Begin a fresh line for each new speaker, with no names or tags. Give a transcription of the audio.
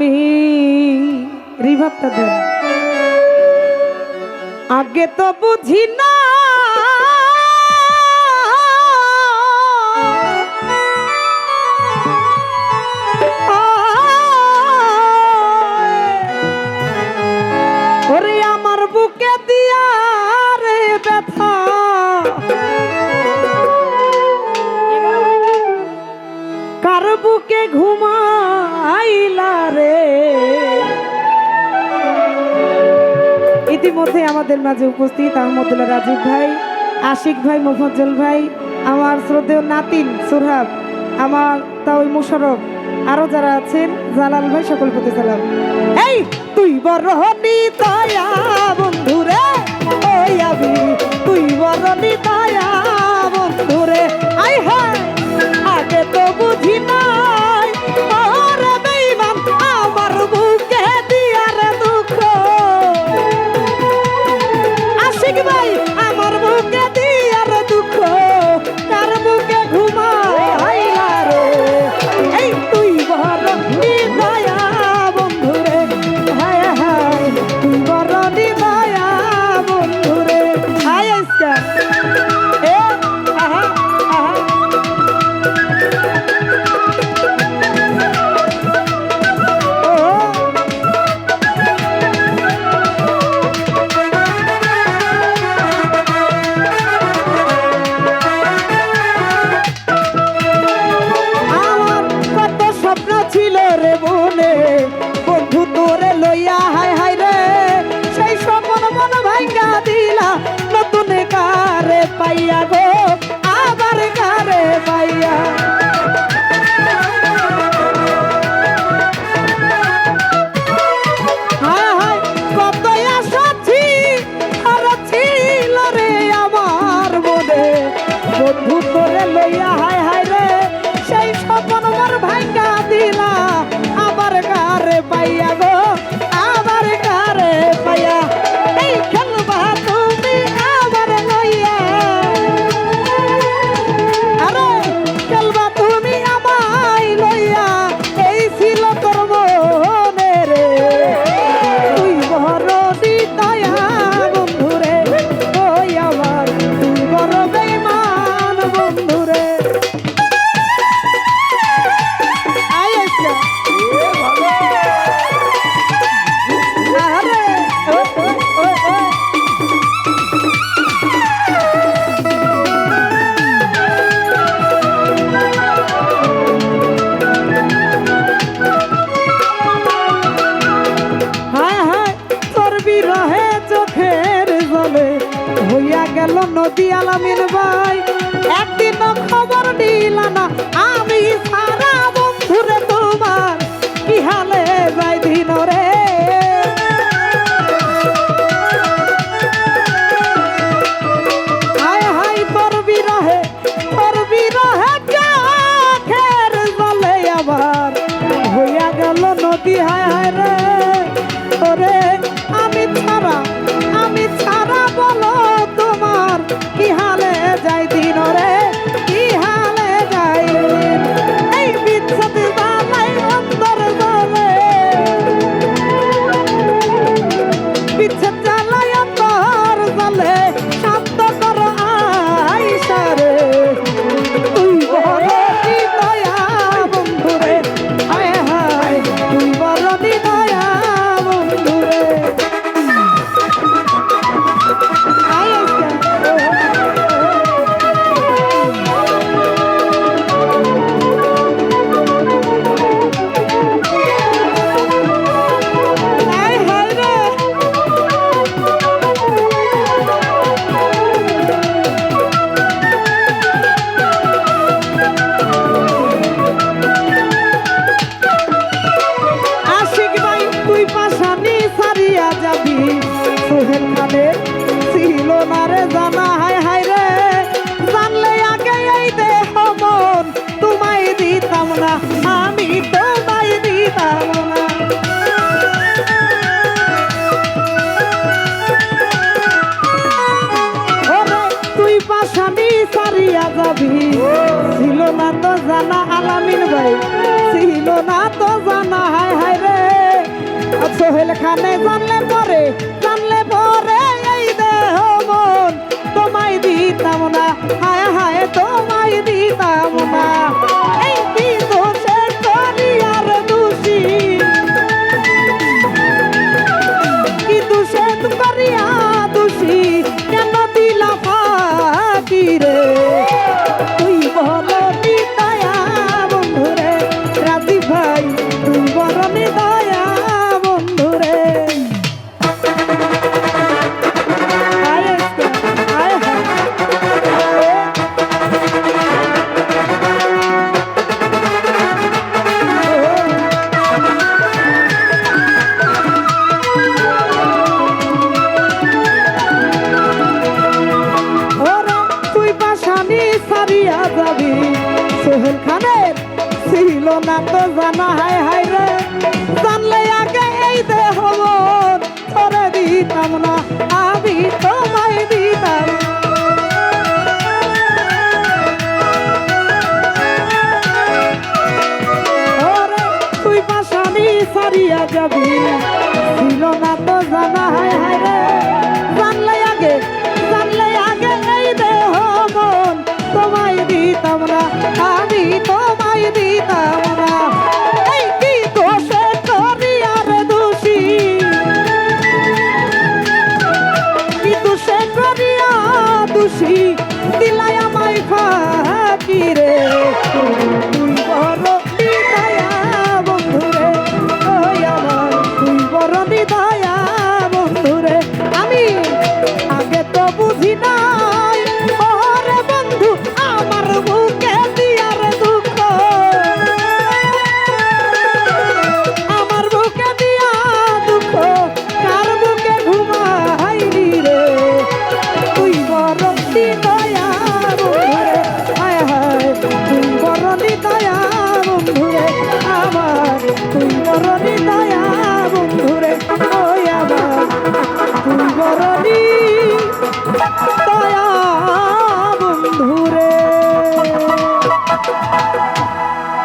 আমি রিভাবটা দেন। আগে তো বুঝি না। ওরে আমার বুকে দিয়া রে ব্যথা। কার বুকে ঘুমাইলা ইতিমধ্যে আমাদের মাঝে উপস্থিত আহমদুল্লাহ রাজীব ভাই, আশিক ভাই, মোফাজ্জল ভাই, আমার শ্রদ্ধেয় নাতিন সুরহাব, আমার তাওই মুশারফ, আরও যারা আছেন, জালাল ভাই, সকল প্রতি সালাম। এই তুই বড় দয়া বন্ধুরে ওই আমি তুই বড় দয়া বন্ধুরে নদী আলামিন ভাই, একদিন খবর দিলা না, আমি সারা বন্ধুরে তোমার কি যাই দিন রে? নদী, হায় হায় না, আমি তোমায় দিতাম না। তুই পাশানি সারিয়া যাবি। ছিল না তো জানা আলামিন ভাই, ছিল না তো জানা, হায় হায় রে। সোহেল খানে জানলে পরে জানলে পরে এই দেহ মন তোমায় দিতাম না, হায় ছিল না তো জানা হাই হাই রে। জানলে আগে এই দেহ মন ধরে দিতাম না, আমি তোমায় দিতাম। তুই পাশানি সারিয়া যাবি ছিল না তো জানা হাই আমার তুই মরণি দয়া বন্ধুরে ওই আমার তুই মরণি